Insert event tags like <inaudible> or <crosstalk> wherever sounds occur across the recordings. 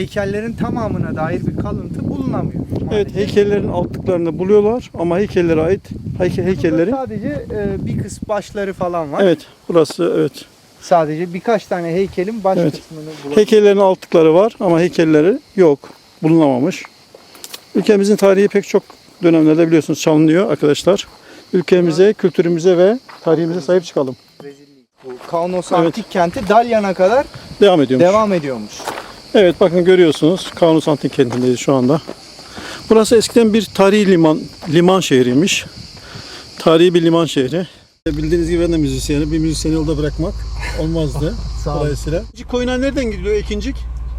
heykellerin tamamına dair bir kalıntı bulunamıyor. Evet heykellerin altlıklarını buluyorlar ama heykellere ait heyke- Burada heykellerin sadece e, bir kısım başları falan var. Evet burası evet. Sadece birkaç tane heykelin baş Evet. kısmını bulabiliyoruz. Heykellerin altlıkları var ama heykelleri yok. Bulunamamış. Ülkemizin tarihi pek çok dönemlerde biliyorsunuz çalınıyor arkadaşlar. Ülkemize, kültürümüze ve tarihimize sahip çıkalım. Bu Kaunos Evet. Antik Kenti Dalyan'a kadar Devam ediyormuş. devam ediyormuş. Evet bakın görüyorsunuz Kanus Antik kentindeyiz şu anda. Burası eskiden bir tarihi liman liman şehriymiş. Tarihi bir liman şehri. Bildiğiniz gibi ben de müzisyenim. Bir müzisyeni yolda bırakmak olmazdı. <laughs> Sağ olun. Dolayısıyla. Koyunlar nereden gidiyor Ekincik?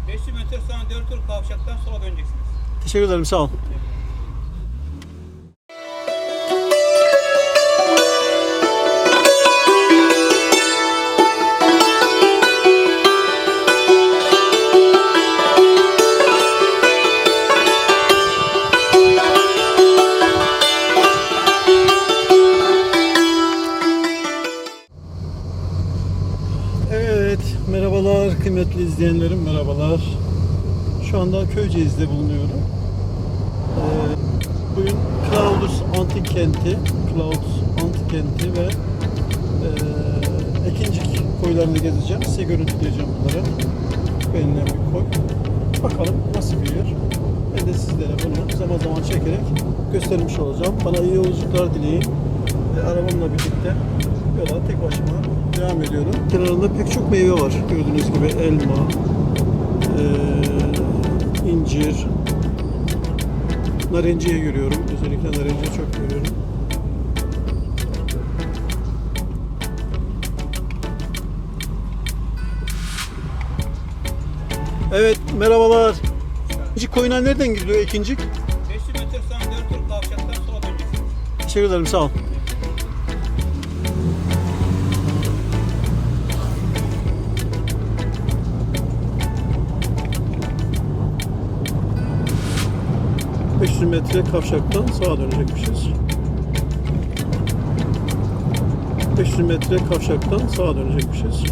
500 metre sonra dört tur kavşaktan sola döneceksiniz. Teşekkür ederim sağ ol. Evet, izleyenlerim, merhabalar. Şu anda Köyceğiz'de bulunuyorum. Ee, bugün Claudius Antik Kenti, Claudius Antik Kenti ve e, Ekincik koylarını gezeceğim. Size görüntüleyeceğim bunları. Benim bir koy. Bakalım nasıl yer. Ben de sizlere bunu zaman zaman çekerek göstermiş olacağım. Bana iyi yolculuklar dileyin. Ve arabamla birlikte yola tek başıma devam ediyorum. Kenarında pek çok meyve var. Gördüğünüz gibi elma, eee, incir, narenciye görüyorum. Özellikle narenciye çok görüyorum. Evet, merhabalar. İkincik koyuna nereden gidiyor ikincik? 500 metre sonra dört tur kavşaktan sola döneceksiniz. Teşekkür ederim, sağ ol. Metre kavşaktan sağa dönecekmişiz. 500 metre kavşaktan sağa dönecekmişiz.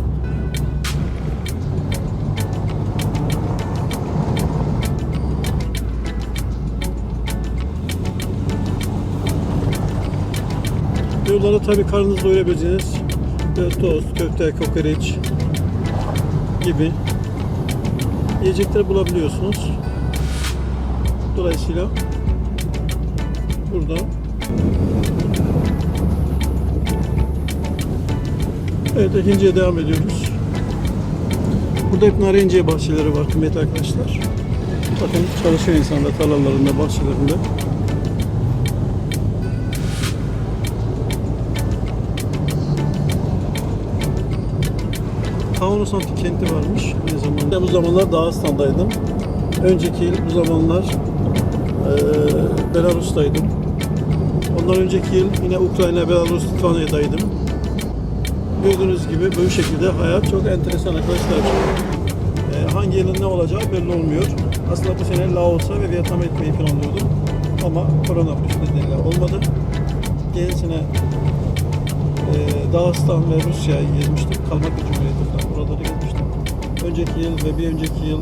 Yollarda tabii karnınızı doyurabileceğiniz tost, köfte, kokoreç gibi yiyecekleri bulabiliyorsunuz. Dolayısıyla burada Evet ikinciye devam ediyoruz. Burada hep narenciye bahçeleri var kıymetli arkadaşlar. Bakın çalışıyor insanlar tarlalarında, bahçelerinde. Kaunos Antik Kenti varmış ne zaman. Ben bu zamanlar Dağıstan'daydım. Önceki bu zamanlar eee Belarus'taydım. Ondan önceki yıl yine Ukrayna, Belarus, Litvanya'daydım. Gördüğünüz gibi bu şekilde hayat çok enteresan arkadaşlar. Eee, hangi yılın ne olacağı belli olmuyor. Aslında bu sene Laos'a ve Vietnam'a gitmeyi planlıyordum. Ama koronavirüs nedeniyle olmadı. Geçen sene ee, Dağıstan ve Rusya'yı gezmiştim. Kalmakya Cumhuriyeti falan buraları gezmiştim. Önceki yıl ve bir önceki yıl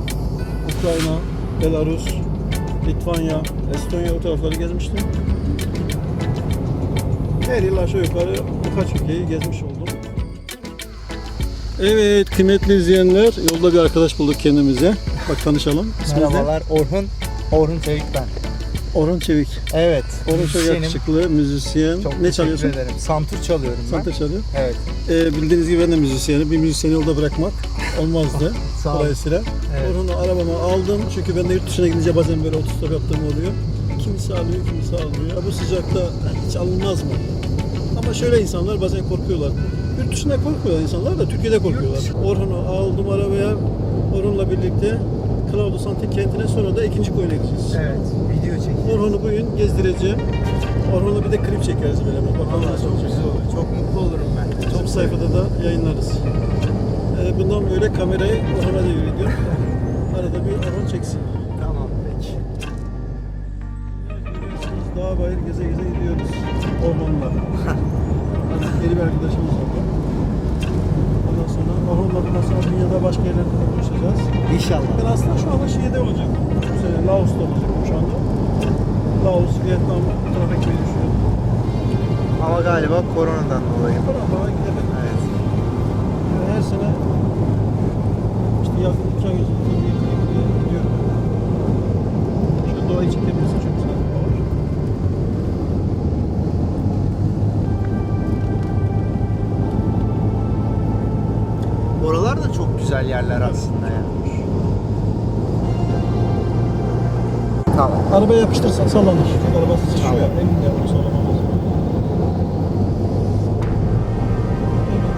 Ukrayna, Belarus, Litvanya, Estonya o tarafları gezmiştim. Her yıl aşağı yukarı birkaç ülkeyi gezmiş oldum. Evet kıymetli izleyenler yolda bir arkadaş bulduk kendimize. Bak tanışalım. İsminiz ne? Merhabalar Orhun. Orhun Çevik ben. Orhun Çevik. Evet. Orhun çok müzisyenim. yakışıklı, müzisyen. Çok ne çalıyorsun? ederim. Santur çalıyorum ben. Santa çalıyor. Evet. Ee, bildiğiniz gibi ben de müzisyenim. Bir müzisyeni yolda bırakmak olmazdı. <laughs> Sağ olun. Dolayısıyla Evet. Orhun'u arabama aldım. Çünkü ben de yurt dışına gidince bazen böyle otostop yaptığım oluyor. Kimisi alıyor, kimisi almıyor. Ya bu sıcakta hiç alınmaz mı? Ama şöyle insanlar bazen korkuyorlar. Yurt dışında korkuyorlar insanlar da Türkiye'de korkuyorlar. Orhun'u aldım arabaya. Orhun'la birlikte Claudius Antik kentine sonra da ikinci koyuna gideceğiz. Evet. Video çekiyorum. Orhun'u bugün gezdireceğim. Orhun'la bir de klip çekeriz böyle. Bakalım Vallahi nasıl çok güzel olur. Çok mutlu olurum ben. Top sayfada da yayınlarız. Ee, bundan böyle kamerayı Orhan'a devrediyorum. Arada bir Orhan çeksin. Tamam peki. Dağ bayır geze geze gidiyoruz. Ormanla. <laughs> Yeni bir arkadaşımız oldu. Ondan sonra Orhan'la bundan sonra dünyada başka yerlerde de buluşacağız. İnşallah. Ben aslında şu anda şeyde olacak. Bu sene Laos'ta olacak şu anda. Laos, Vietnam bu tarafa gitmeyi düşünüyorum. Ama galiba koronadan dolayı. Falan gidelim. Evet. Yani her sene işte yakın iki ay önce gidiyorum. Şu doğayı çekebilirsin çok güzel yerler aslında ya. Tamam. Arabaya yapıştırsan sallanır. Çünkü arabası sıçrıyor. Tamam. Elimle onu sallamamız. Evet.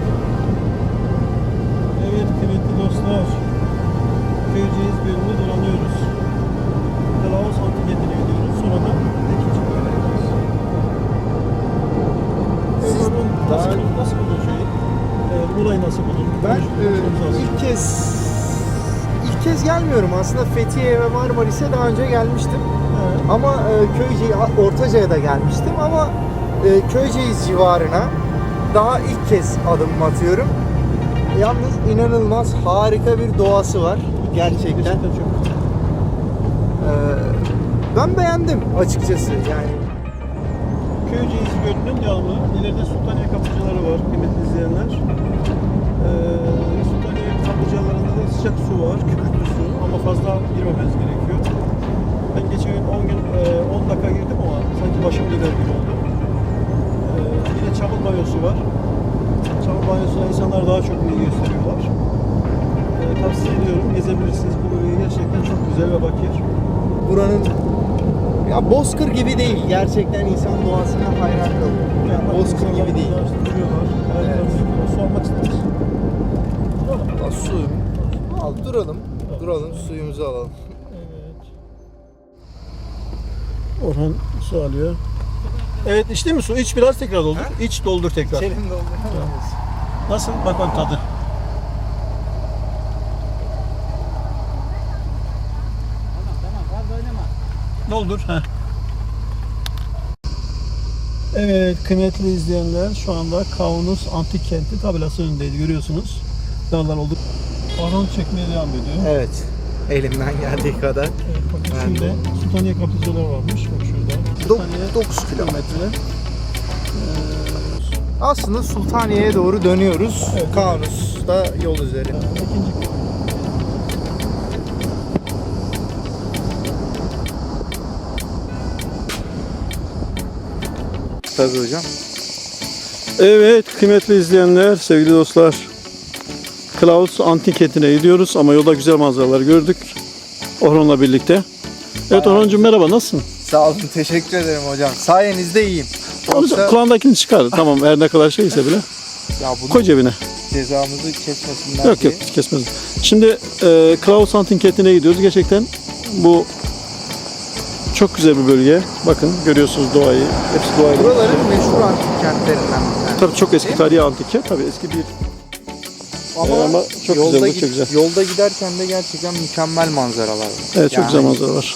Evet kıymetli dostlar. Köyceğiz bölümünde dolanıyoruz. Kılavuz Antikent'ine gidiyoruz. Sonra da ikinci bölüme gidiyoruz. Siz nasıl, buldun- nasıl Ee, Muğla'yı nasıl buldun? Ben e, ilk kez ilk kez gelmiyorum aslında Fethiye ve Marmaris'e daha önce gelmiştim. Evet. Ama e, Köyceği, Ortaca'ya da gelmiştim ama e, Köyceğiz civarına daha ilk kez adım atıyorum. Yalnız inanılmaz harika bir doğası var gerçekten. Gerçekten çok güzel. E, ben beğendim açıkçası yani. Köyceğiz Gölü'nün devamı. İleride Sultaniye kaplıcaları var kıymetli izleyenler. Ee, Sultaniye kaplıcalarında da sıcak su var, kükürtlü su ama fazla girmemeniz gerekiyor. Ben geçen gün 10 gün e, 10 dakika girdim ama sanki başım gider gibi oldu. Ee, yine çamur banyosu var. Çamur banyosuna insanlar daha çok ilgi gösteriyorlar. Ee, tavsiye ediyorum, gezebilirsiniz. Bu bölge gerçekten çok güzel ve bakir. Buranın ya Bozkır gibi değil. Gerçekten insan doğasına hayran kalıyor. Yani Bozkır gibi değil. Duruyorlar. Evet. Evet. Su almak isteriz. Duralım. Ya su. Al duralım. Tamam. Duralım suyumuzu alalım. Evet. Orhan su alıyor. Evet içti mi su? İç biraz tekrar doldur. İç doldur tekrar. Senin doldurma. Nasıl? Bak bak tadı. Tamam tamam fazla oynama. Doldur. Heh. Evet kıymetli izleyenler şu anda Kaunus Antik Kenti tabelası önündeydi görüyorsunuz. Dağlar oldu. Orhan çekmeye devam ediyor. Evet. Elimden geldiği kadar. Evet, bakın Ben şurada Sultaniye kaplıcalar varmış. Bak şurada. Sultaniye 9 kilometre. kilometre. Aslında Sultaniye'ye doğru dönüyoruz. Evet. Kaunus'ta yol üzeri. İkinci Tabii hocam. Evet kıymetli izleyenler, sevgili dostlar. Klaus Antik Kenti'ne gidiyoruz ama yolda güzel manzaralar gördük. Orhan'la birlikte. Evet Orhan'cığım merhaba nasılsın? Sağ olun. Teşekkür ederim hocam. Sayenizde iyiyim. Yoksa Kulağındakini çıkar. Tamam her ne kadar şeyse bile. ya bunu Koy cebine. cezamızı kesmesinler Yok diye. yok hiç kesmez. Şimdi e, Klaus Antik Kenti'ne gidiyoruz. Gerçekten bu çok güzel bir bölge. Bakın görüyorsunuz doğayı. Hepsi doğayla. Buraların meşhur antik kentlerinden bir tanesi. Tabii çok eski tarihi antik kent. Tabii eski bir Ama, Ee, ama çok yolda, güzel, gid- çok güzel. yolda giderken de gerçekten mükemmel manzaralar var. evet çok Yani güzel manzara var.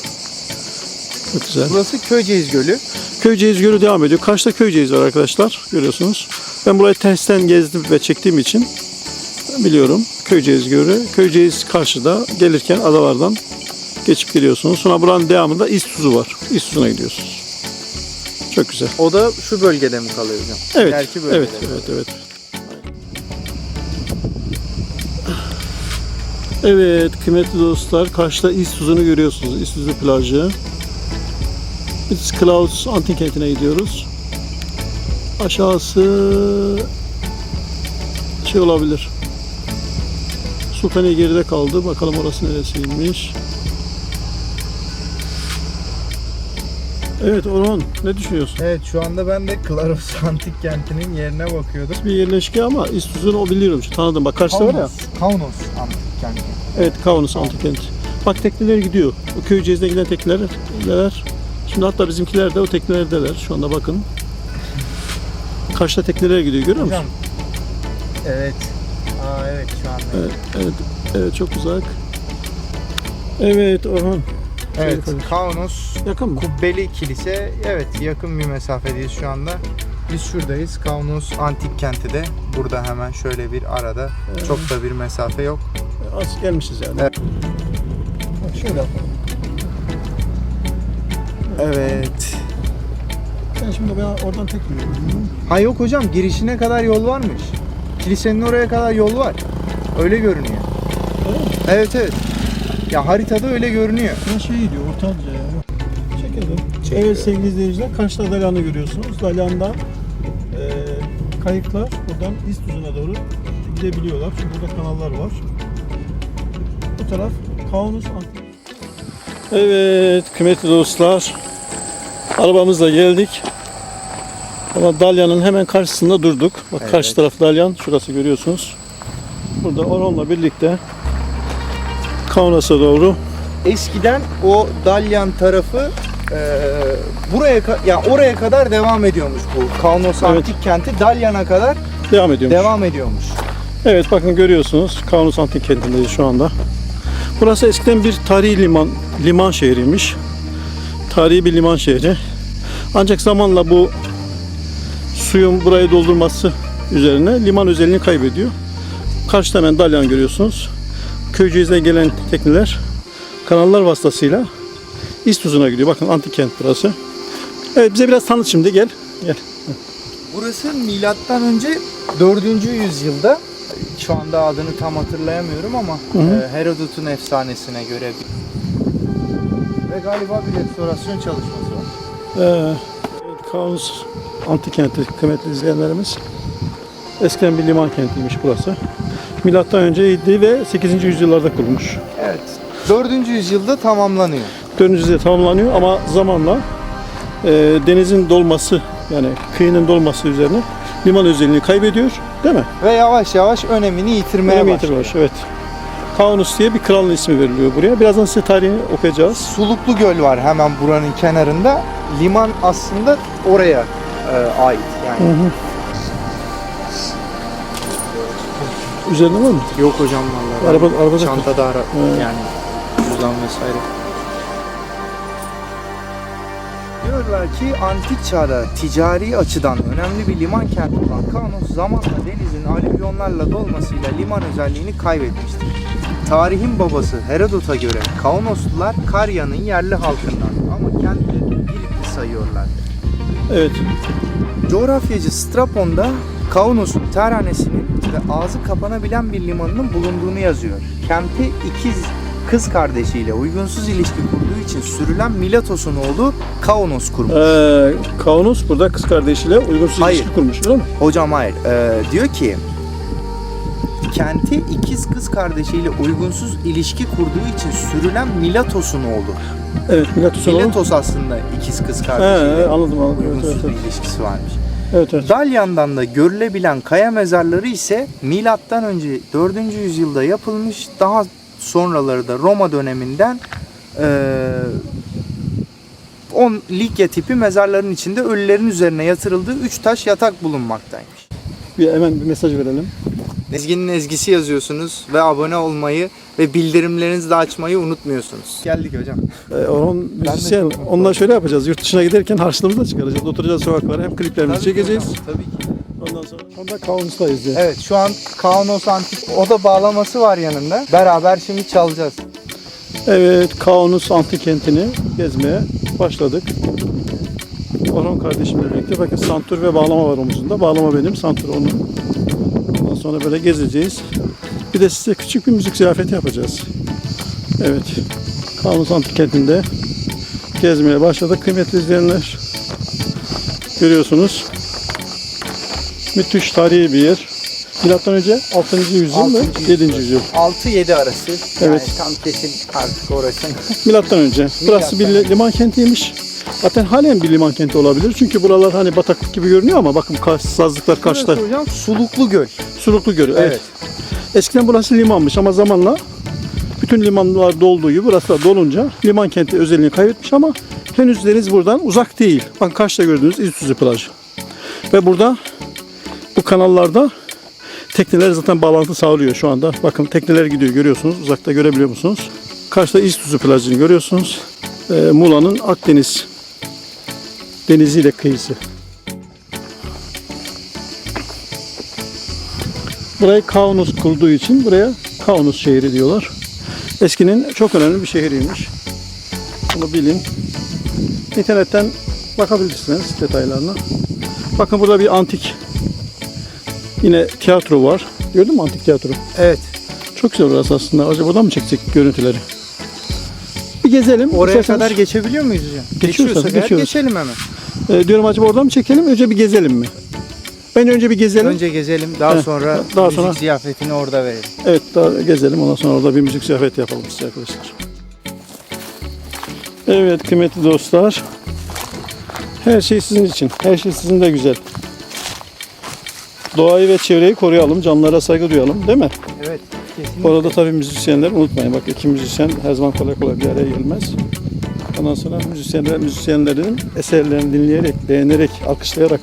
Çok güzel. Burası Köyceğiz Gölü. Köyceğiz Gölü devam ediyor. Karşıda Köyceğiz var arkadaşlar. Görüyorsunuz. Ben burayı tersten gezdim ve çektiğim için biliyorum. Köyceğiz Gölü. Köyceğiz karşıda. Gelirken adalardan geçip gidiyorsunuz. Sonra buranın devamında İztuzu var. İztuzu'na gidiyorsunuz. Çok güzel. O da şu bölgede mi kalıyor hocam? Evet. İleriki bölgede. Evet, evet, evet. Evet kıymetli dostlar karşıda İztuzu'nu görüyorsunuz. İztuzu plajı. Biz Klaus Antik Kenti'ne gidiyoruz. Aşağısı şey olabilir. Sultaniye geride kaldı. Bakalım orası neresiymiş. Evet Orhan ne düşünüyorsun? Evet şu anda ben de Klaros Antik Kenti'nin yerine bakıyordum. Bir yerleşke ama İztuzu'nu o biliyorum. Tanıdım. Bak karşıda var ya. Kaunos Antik Kenti. Evet Kaunas Antik Kent. Bak tekneler gidiyor. O Köyceğiz'den giden tekneler. tekneler. Şimdi hatta bizimkiler de o teknelerdeler. Şu anda bakın. Karşıda tekneler gidiyor görüyor musun? Hocam. Evet. Aa evet şu anda. Evet, evet, evet çok uzak. Evet Orhan. Evet, Kaunos Yakın mı? Kubbeli Kilise. Evet yakın bir mesafedeyiz şu anda. Biz şuradayız. Kaunos Antik Kenti de burada hemen şöyle bir arada. Çok da bir mesafe yok. Az gelmişiz yani. Evet. Şöyle yapalım. Evet. Sen şimdi ben oradan tek yürüyorum. Ha yok hocam girişine kadar yol varmış. Kilisenin oraya kadar yol var. Öyle görünüyor. Öyle mi? Evet evet. Ya haritada öyle görünüyor. Ben şey gidiyor ortanca ya. Çekelim. Çekiyor. Evet sevgili izleyiciler karşıda Dalyan'ı görüyorsunuz. Dalyan'da e, kayıklar buradan İztuzu'na doğru gidebiliyorlar. Çünkü burada kanallar var. Bu taraf Kaunus Antik. Evet kıymetli dostlar. Arabamızla geldik. Ama Dalyan'ın hemen karşısında durduk. Bak Evet. karşı taraf Dalyan. Şurası görüyorsunuz. Burada Orhon'la birlikte Kaunas'a doğru Eskiden o Dalyan tarafı e, buraya ya oraya kadar devam ediyormuş bu. Kaunos Evet. Antik Kenti Dalyan'a kadar devam ediyormuş. devam ediyormuş. Evet bakın görüyorsunuz Kaunus Antik kentindeyiz şu anda. Burası eskiden bir tarihi liman liman şehriymiş. Tarihi bir liman şehri. Ancak zamanla bu suyun burayı doldurması üzerine liman özelliğini kaybediyor. Karşıda hemen Dalyan görüyorsunuz. Köyceğiz'e gelen tekneler kanallar vasıtasıyla İstuzun'a gidiyor. Bakın antik kent burası. Evet bize biraz tanıt şimdi gel. Gel. Burası milattan önce 4. yüzyılda şu anda adını tam hatırlayamıyorum ama Hı hı. e, Herodot'un efsanesine göre ve galiba bir restorasyon çalışması var. Ee, Kaunus antik kenti kıymetli izleyenlerimiz. Eskiden bir liman kentiymiş burası. Milattan önceydi ve 8. yüzyıllarda kurulmuş. Evet. 4. yüzyılda tamamlanıyor. 4. yüzyılda tamamlanıyor ama zamanla e, denizin dolması yani kıyının dolması üzerine liman özelliğini kaybediyor değil mi? Ve yavaş yavaş önemini yitirmeye Önemi başlıyor. yitiriyor, Evet. Kaunus diye bir kralın ismi veriliyor buraya. Birazdan size tarihini okuyacağız. Suluklu Göl var hemen buranın kenarında. Liman aslında oraya e, ait. Yani Üzerinde var mı? yok hocam vallahi. Araba, arabada Çantada ara Evet. yani cüzdan vesaire. Diyorlar ki antik çağda ticari açıdan önemli bir liman kenti olan Kaunos zamanla denizin alüvyonlarla dolmasıyla liman özelliğini kaybetmiştir. Tarihin babası Herodot'a göre Kaunoslular Karya'nın yerli halkından ama kendilerini Giritli sayıyorlar. Evet. Coğrafyacı Strapon'da Kaunos'un terhanesinin ve ağzı kapanabilen bir limanının bulunduğunu yazıyor. Kenti ikiz kız kardeşiyle uygunsuz ilişki kurduğu için sürülen Milatos'un oğlu Kaunos kurmuş. Ee, Kaunus burada kız kardeşiyle uygunsuz Hayır. ilişki kurmuş öyle mi? Hocam hayır. Ee, diyor ki kenti ikiz kız kardeşiyle uygunsuz ilişki kurduğu için sürülen Milatos'un oğlu. Evet Milatus oğlu. Milatos aslında ikiz kız He, kardeşiyle anladım anladım. Evet, uygunsuz evet, evet. bir ilişkisi varmış. Evet, evet. Dalyan'dan da görülebilen kaya mezarları ise milattan önce 4. yüzyılda yapılmış. Daha sonraları da Roma döneminden eee 10 Likya tipi mezarların içinde ölülerin üzerine yatırıldığı 3 taş yatak bulunmaktaymış. Bir hemen bir mesaj verelim. Ezgi'nin ezgisi yazıyorsunuz ve abone olmayı ve bildirimlerinizi de açmayı unutmuyorsunuz. Geldik hocam. Ee, de müzisyen. Ondan şöyle yapacağız. Yurt dışına giderken harçlığımızı da çıkaracağız. Oturacağız sokaklara. Hem kliplerimizi Tabii ki çekeceğiz. hocam, Tabii ki. Ondan sonra onda Kaunus'tayız diye. Evet şu an Kaunos Antik Oda bağlaması var yanında. Beraber şimdi çalacağız. Evet, Kaunus antik kentini gezmeye başladık. Orhan kardeşimle birlikte bakın santur ve bağlama var omuzunda. Bağlama benim, santur onun. Sonra böyle gezeceğiz. Bir de size küçük bir müzik ziyafeti yapacağız. Evet, Kaunus antik kentinde gezmeye başladık. Kıymetli izleyenler, görüyorsunuz. Müthiş tarihi bir yer. Milattan önce 6. yüzyıl Altıncı 7. yüzyıl. 6-7 arası. Evet. Yani tam kesin artık orası. Milattan önce. Burası bir Milattan liman kentiymiş. Zaten halen bir liman kenti olabilir. Çünkü buralar hani bataklık gibi görünüyor ama bakın kar- sazlıklar karşıda. Hocam Suluklu Göl. Suluklu Gölü. Evet. Evet. Eskiden burası limanmış ama zamanla bütün limanlar dolduğu gibi burası da dolunca liman kenti özelliğini kaybetmiş ama henüz deniz buradan uzak değil. Bakın karşıda gördüğünüz İztuzu plajı. Ve burada bu kanallarda tekneler zaten bağlantı sağlıyor şu anda. Bakın tekneler gidiyor görüyorsunuz. Uzakta görebiliyor musunuz? Karşıda İztuzu plajını görüyorsunuz. Ee, Muğla'nın Akdeniz deniziyle kıyısı. Burayı Kaunus kurduğu için buraya Kaunus şehri diyorlar. eskinin çok önemli bir şehriymiş. Bunu bilin. İnternetten bakabilirsiniz detaylarına. Bakın burada bir antik yine tiyatro var. Gördün mü antik tiyatro? Evet. Çok güzel orası aslında. Acaba buradan mı çekecek görüntüleri? Bir gezelim. Oraya İsterseniz- kadar geçebiliyor muyuz hocam? Geçiyoruz geçiyoruz. geçelim hemen. Ee, diyorum acaba oradan mı çekelim? Önce bir gezelim mi? Bence önce bir gezelim. Önce gezelim daha sonra daha müzik sonra- ziyafetini orada verelim. Evet daha gezelim. Ondan sonra orada bir müzik ziyafeti yapalım size arkadaşlar. Evet kıymetli dostlar. Her şey sizin için. Her şey sizin de güzel. Doğayı ve çevreyi koruyalım. Canlılara saygı duyalım. Değil mi? Evet. Kesinlikle. Bu arada tabii müzisyenler unutmayın. Bak iki müzisyen her zaman kolay kolay bir araya gelmez. Ondan sonra müzisyenler, müzisyenlerin eserlerini dinleyerek, beğenerek, alkışlayarak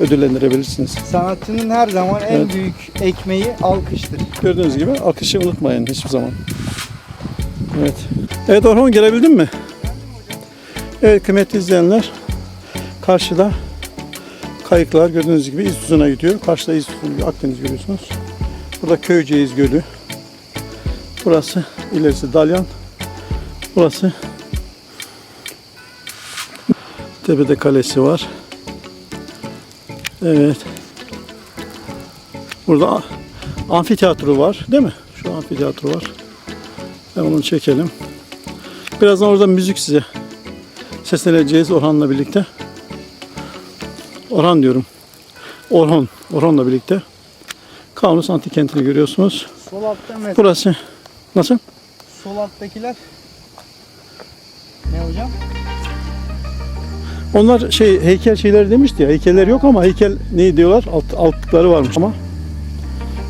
ödüllendirebilirsiniz. Sanatçının her zaman en Evet. büyük ekmeği alkıştır. Gördüğünüz gibi alkışı unutmayın hiçbir zaman. Evet. Evet Orhan gelebildin mi? Evet kıymetli izleyenler. Karşıda kayıklar gördüğünüz gibi İztuzu'na gidiyor. Karşıda İztuzu, Akdeniz görüyorsunuz. Burada Köyceğiz Gölü. Burası ilerisi Dalyan. Burası Tepede Kalesi var. Evet. Burada amfiteyatro var değil mi? Şu amfiteyatro var. Ben onu çekelim. Birazdan orada müzik size sesleneceğiz Orhan'la birlikte. Orhan diyorum. Orhan. Orhan'la birlikte. Kaunus Antik Kenti'ni görüyorsunuz. Sol altta mesela. Burası nasıl? Sol alttakiler ne hocam? Onlar şey heykel şeyleri demişti ya. Heykeller yok ama heykel ne diyorlar? Alt, altlıkları varmış ama.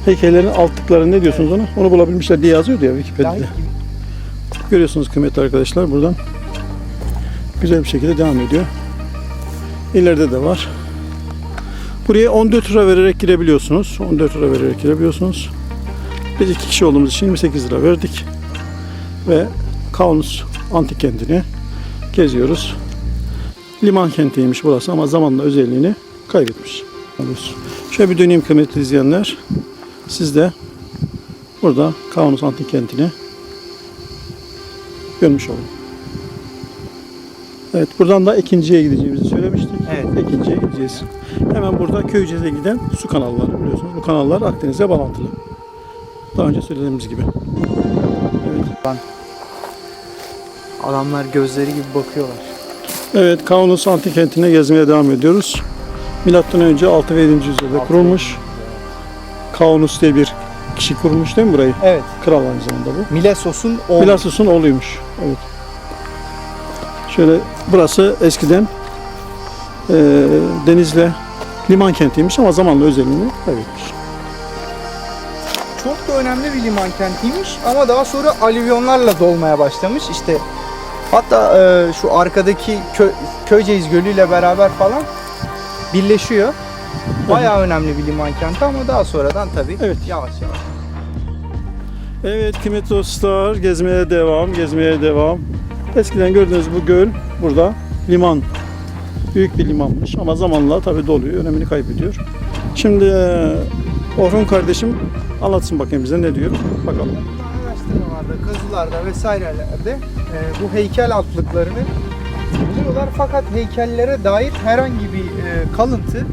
Heykellerin altlıkları ne diyorsunuz ona? Onu bulabilmişler diye yazıyordu ya Wikipedia'da. Görüyorsunuz kıymetli arkadaşlar buradan güzel bir şekilde devam ediyor. İleride de var. Buraya 14 lira vererek girebiliyorsunuz. 14 lira vererek girebiliyorsunuz. Biz iki kişi olduğumuz için 28 lira verdik. Ve Kaunus antik kentini geziyoruz. Liman kentiymiş burası ama zamanla özelliğini kaybetmiş. Şöyle bir döneyim kıymetli izleyenler. Siz de burada Kaunus antik kentini görmüş olun. Evet buradan da ikinciye gideceğimizi söylemiştik. Evet. İkinciye gideceğiz. Hemen burada Köyceğiz'e giden su kanalları biliyorsunuz. Bu kanallar Akdeniz'e bağlantılı. Daha önce söylediğimiz gibi. Evet. Adamlar gözleri gibi bakıyorlar. Evet Kaunos Antik Kenti'ne gezmeye devam ediyoruz. Milattan önce 6 ve 7. yüzyılda kurulmuş. Kaunos diye bir kişi kurmuş değil mi burayı? Evet. Kral aynı zamanda bu. Milesos'un oğlu. Pilasus'un oğluymuş. Evet. Şöyle burası eskiden eee denizle liman kentiymiş ama zamanla özelliğini kaybetmiş. Çok da önemli bir liman kentiymiş ama daha sonra alüvyonlarla dolmaya başlamış. İşte hatta e, şu arkadaki kö, Köyceğiz Gölü ile beraber falan birleşiyor. Bayağı önemli bir liman kenti ama daha sonradan tabii Evet. yavaş yavaş. Evet kıymetli dostlar gezmeye devam, gezmeye devam. Eskiden gördüğünüz bu göl burada liman. Büyük bir limanmış ama zamanla tabii doluyor, önemini kaybediyor. Şimdi eee, Orhun kardeşim anlatsın bakayım bize ne diyor. Bakalım. Araştırmalarda, kazılarda vesairelerde e, bu heykel altlıklarını buluyorlar fakat heykellere dair herhangi bir e, kalıntı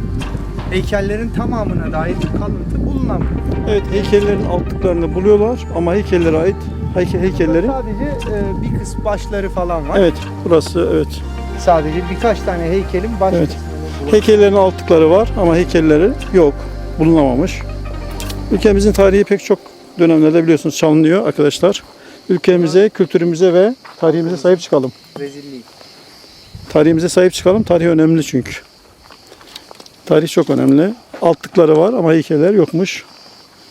heykellerin tamamına dair bir kalıntı bulunamıyor. Evet heykellerin altlıklarını buluyorlar ama heykellere ait heyke- heykellerin Sadece e, bir kısım başları falan var. Evet burası evet. Sadece birkaç tane heykelin baş Evet. Heykellerin altlıkları var ama heykelleri yok. Bulunamamış. Ülkemizin tarihi pek çok dönemlerde biliyorsunuz çalınıyor arkadaşlar. Ülkemize, kültürümüze ve tarihimize sahip çıkalım. Rezillik. Tarihimize sahip çıkalım. Tarih önemli çünkü. Tarih çok önemli. Altlıkları var ama heykeller yokmuş.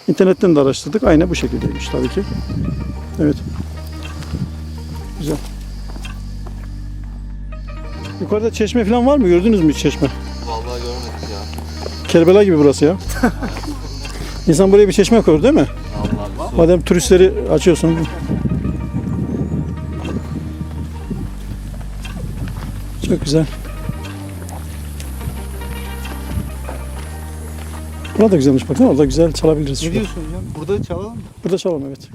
İnternetten de araştırdık. Aynı bu şekildeymiş tabii ki. Evet. Güzel. Yukarıda çeşme falan var mı? Gördünüz mü hiç çeşme? Vallahi görmedik ya. Kerbela gibi burası ya. <laughs> İnsan buraya bir çeşme koyar değil mi? Madem turistleri açıyorsun. Çok güzel. Burada da güzelmiş baksana orada güzel çalabiliriz. Ne diyorsun hocam? Burada çalalım mı? Burada çalalım evet.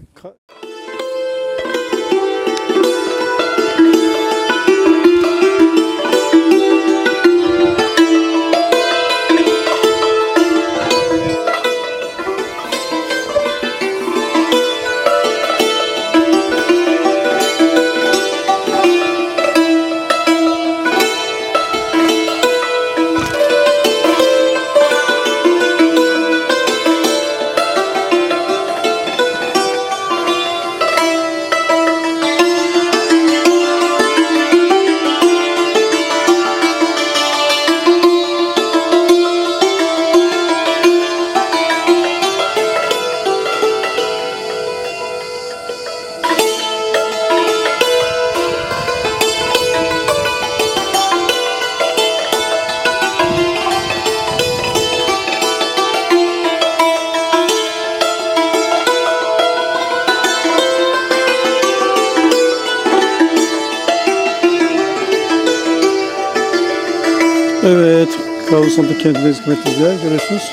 Sandık kentindeyiz kıymetli izleyiciler. Görüyorsunuz.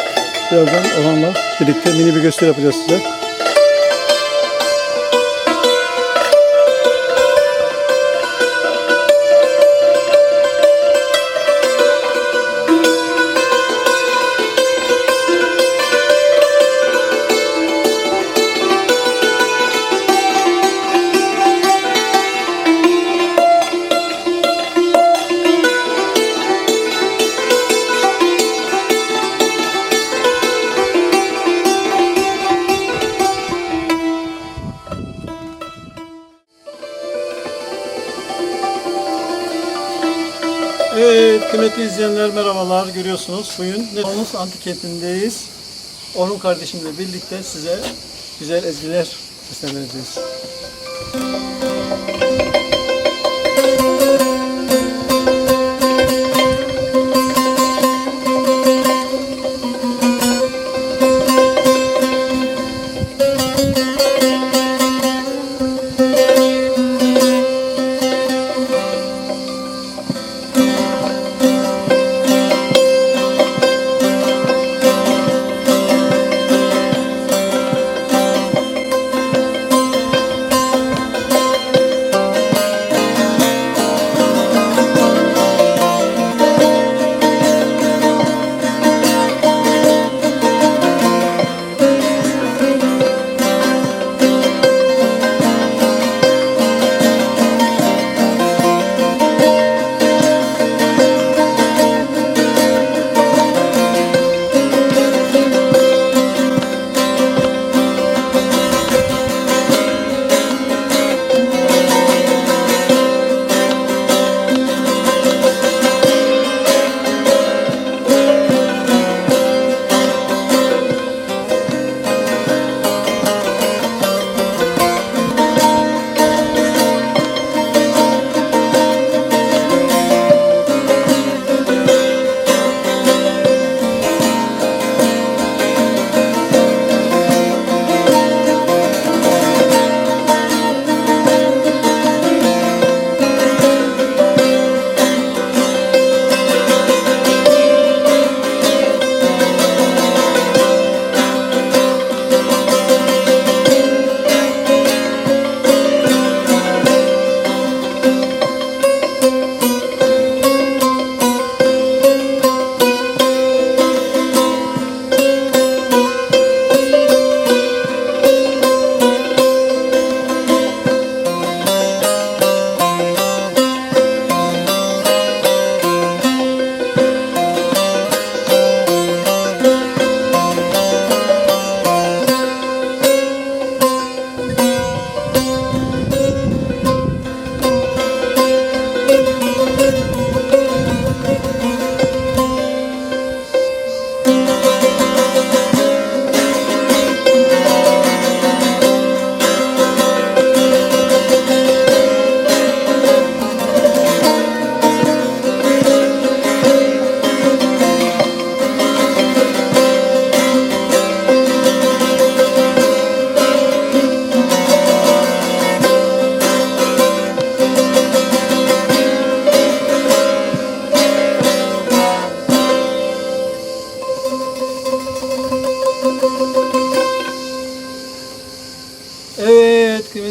Birazdan Orhan'la birlikte mini bir gösteri yapacağız size. İzleyenler merhabalar görüyorsunuz bugün Nefonus Antik Kenti'ndeyiz. Orhun kardeşimle birlikte size güzel ezgiler seslendireceğiz.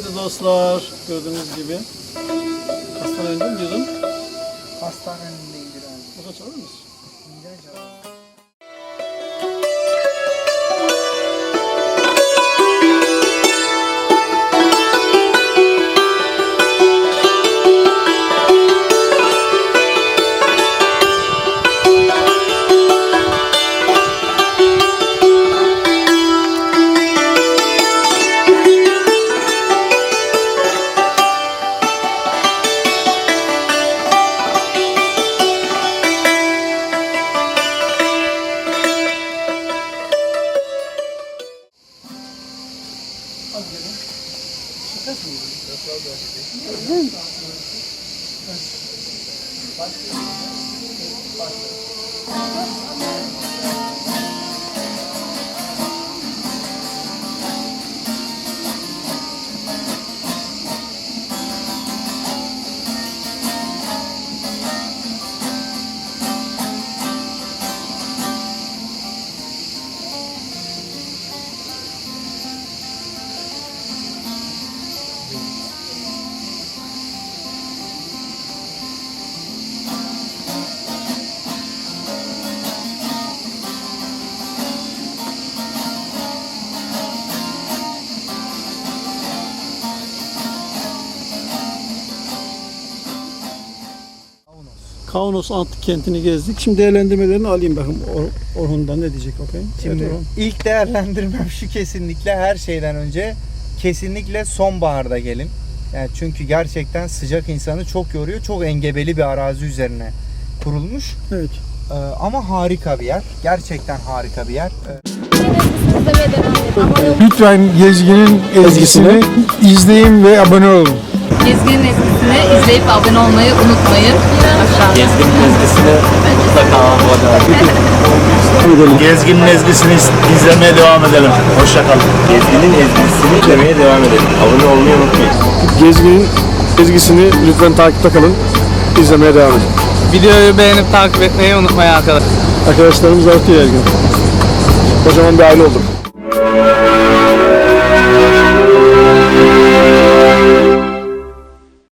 Kıymetli dostlar gördüğünüz gibi hastanede mi diyordun? Hastane önündeydi abi. Burada çalar mısın? Hı. Kaunos Antik Kenti'ni gezdik. Şimdi değerlendirmelerini alayım bakayım Or- Orhun'dan ne diyecek bakayım. Şimdi Evet, Orhun. ilk değerlendirmem şu kesinlikle her şeyden önce kesinlikle sonbaharda gelin. Yani çünkü gerçekten sıcak insanı çok yoruyor. Çok engebeli bir arazi üzerine kurulmuş. Evet. Ee, ama harika bir yer. Gerçekten harika bir yer. Ee. Lütfen Gezgin'in ezgisini izleyin ve abone olun. Gezginin ezgisini izleyip abone olmayı unutmayın. Aşağıda. Gezginin ezgisini mutlaka abone olun. <laughs> Gezginin ezgisini izlemeye devam edelim. Hoşça kalın. Gezginin ezgisini izlemeye devam edelim. Abone olmayı unutmayın. Gezgin'in ezgisini lütfen takipte kalın. İzlemeye devam edin. Videoyu beğenip takip etmeyi unutmayın arkadaşlar. Arkadaşlarımız artıyor her gün. Kocaman bir aile olduk.